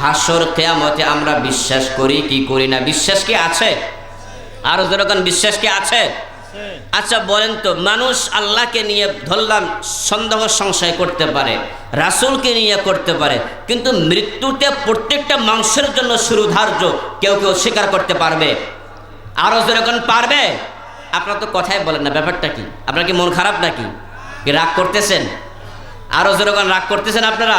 হাসর কেয়ামতে আমরা বিশ্বাস করি, কি করি না? বিশ্বাস কি আছে? আরও যেরকম বিশ্বাস কি আছে? আচ্ছা বলেন তো, মানুষ আল্লাহকে নিয়ে ধরলাম, সন্দেহ সংশয় করতে পারে, রাসূলকে নিয়ে করতে পারে, কিন্তু মৃত্যুতে প্রত্যেকটা মানুষের জন্য শুরু ধার্য কেউ কেউ স্বীকার করতে পারবে। আরও যেরকম পারবে? আপনার তো কথাই বলেন না, ব্যাপারটা কি? আপনার কি মন খারাপ নাকি? রাগ করতেছেন? আরও যেরকম রাগ করতেছেন আপনারা?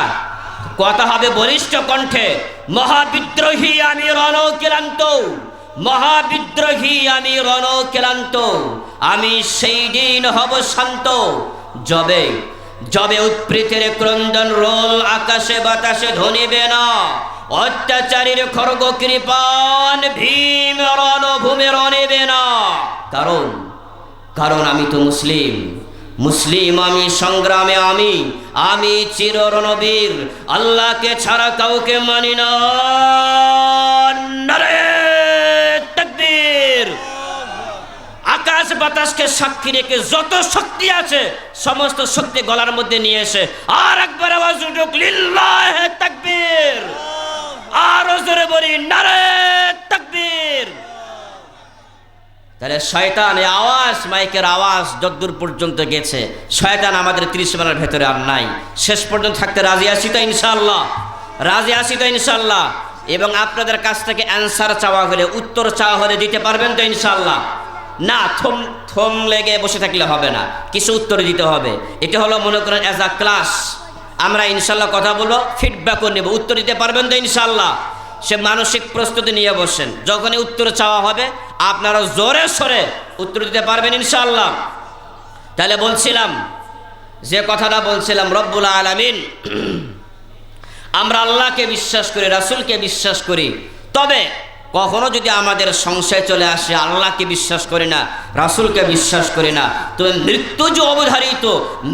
কথা হবে বলিষ্ঠ কণ্ঠে, মহাবিদ্রোহী আমি রণক্লান্ত, মহাবিদ্রোহী আমি রণক্লান্ত, আমি সেই দিন হব শান্ত। যবে যবে উৎপৃতের ক্রন্দন রোল আকাশে বাতাসে ধনিবে না, অত্যাচারীর খড়গ কৃপান ভীম রণভূমে রণেবে না। কারণ কারণ আমি তো মুসলিম। মুসলিম আমি, সংগ্রামে আমি আমি চির রণবীর আল্লাহকে ছাড়া কাউকে মানি না। আকাশ বাতাসকে সাক্ষী রেখে যত শক্তি আছে, সমস্ত শক্তি গলার মধ্যে নিয়ে এসে আর একবার আওয়াজ উঠুক, লিল্লাহে তাকবীর। আরও জোরে বলি, নারে তাকবীর। তাহলে শয়তান আওয়াজ, মাইকের আওয়াজ যদ্দূর পর্যন্ত গেছে, শয়তান আমাদের ত্রিশ মানের ভেতরে আর নাই। শেষ পর্যন্ত থাকতে রাজি আছি তো ইনশাল্লাহ রাজি আছি তো ইনশাল্লাহ এবং আপনাদের কাছ থেকে অ্যান্সার চাওয়া হলে, উত্তর চাওয়া হলে দিতে পারবেন তো ইনশাল্লাহ না, থম থম লেগে বসে থাকলে হবে না। কিছু উত্তর দিতে হবে। এটা হলো, মনে করেন অ্যাজ আ ক্লাস আমরা ইনশাল্লাহ কথা বলব ফিডব্যাকও নেব। উত্তর দিতে পারবেন তো ইনশাল্লাহ সে মানসিক প্রস্তুতি নিয়ে বসেন। যখনই উত্তর চাওয়া হবে আপনারা জোরে সরে উত্তর দিতে পারবেন ইনশাল্লাহ তাহলে বলছিলাম, যে কথাটা বলছিলাম, রব্বুল আলামিন, আমরা আল্লাহকে বিশ্বাস করি, রাসূলকে বিশ্বাস করি। তবে কখনো যদি আমাদের সংশয় চলে আসে, আল্লাহকে বিশ্বাস করি না, রাসূলকে বিশ্বাস করি না, তো মৃত্যু যে অবধারিত,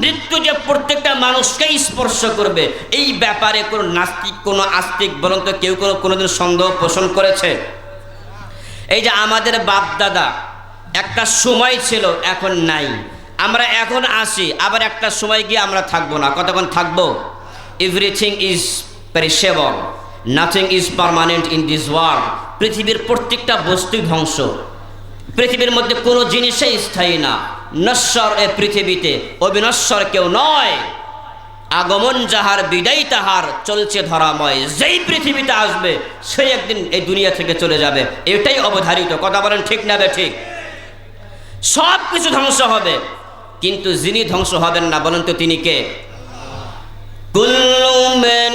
মৃত্যু যে প্রত্যেকটা মানুষকেই স্পর্শ করবে, এই ব্যাপারে কোনো নাস্তিক, কোনো আস্তিক বলুন তো কেউ কোনো কোনোদিন সন্দেহ পোষণ করেছে। এই যে আমাদের বাপ দাদা, একটা সময় ছিল, এখন নাই। আমরা এখন আসি আবার একটা সময় গিয়ে আমরা থাকব না। কতক্ষণ থাকব? Everything is perishable nothing is permanent in this world পৃথিবীর প্রত্যেকটা বস্তুই ধ্বংস। পৃথিবীর মধ্যে কোনো জিনিসই স্থায়ী না। নশ্বর এ পৃথিবীতে, অবিনশ্বর কেউ নয়। আগমন যাহার, বিদায় তাহার, চলছে ধরাময়। যেই পৃথিবীতে আসবে, সেই একদিন এই দুনিয়া থেকে চলে যাবে। এটাই অবধারিত। কথা বলেন ঠিক না ঠিক? সব কিছু ধ্বংস হবে। কিন্তু যিনি ধ্বংস হবেন না, বলেন তো তিনি কে? কুল্লু মান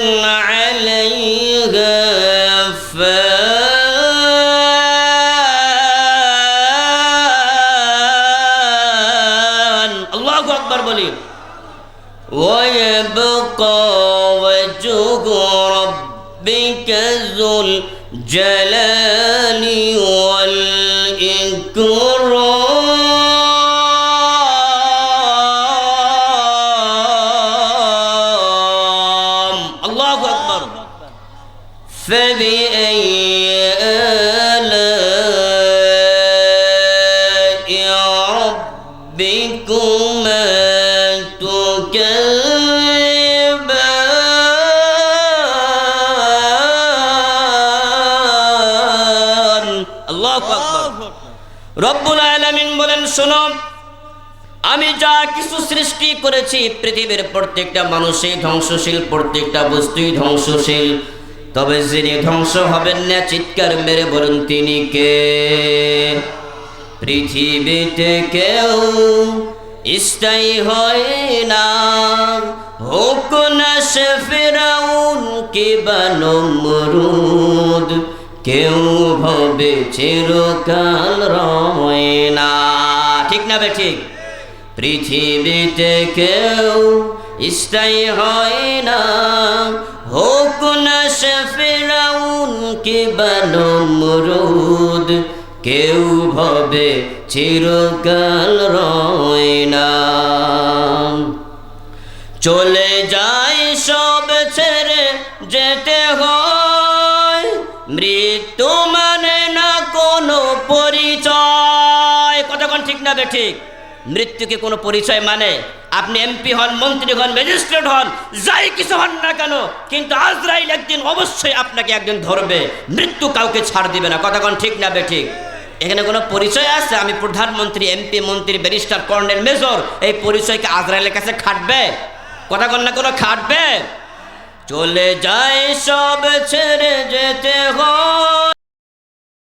বলি। ويبقى وجه ربك ذو الجلال والإكرام. الله أكبر. فبأي تكذبان الله أكبر রব্বুল আলামিন বলেন শোনো আমি যা কিছু সৃষ্টি করেছি পৃথিবীর প্রত্যেকটা মানুষই ধ্বংসশীল প্রত্যেকটা বস্তুই ধ্বংসশীল তবে যিনি ধ্বংস হবেন না চিৎকার মেরে বলুন তিনি কে পৃথিবীতে কেউ স্থায়ী হয় না। হোক না সে ফেরাউন কি নমরুদ? কেউ ভবে চিরকাল রয় না। ঠিক না বে ঠিক? পৃথিবীতে কেউ স্থায়ী হয় না। হোক না সে ফেরাউন কি নমরুদ? কেউ ভবে চিরকাল রয় না। চলে যায় সব ছেড়ে যেতে হয়, মৃত্যু মানে না কোনো পরিচয়। কতক্ষণ ঠিক না ঠিক মৃত্যুকে কোনো পরিচয় মানে? আপনি এমপি হন, মন্ত্রী হন ম্যাজিস্ট্রেট হন, যাই কিছু হন না কেন, কিন্তু আজরাইল একদিন অবশ্যই আপনাকে একদিন ধরবে। মৃত্যু কাউকে ছাড় দিবে না। কোন ঠিক না ঠিক এখানে কোনো পরিচয় আছে? আমি প্রধানমন্ত্রী, এমপি, মন্ত্রী, ব্যারিস্টার, কর্নেল, মেজর, এই পরিচয়কে আজরাইলের কাছে খাটবে? কথা কন্যা কোনো, খাটবে? চলে যায় সব ছেড়ে যেতে হয়।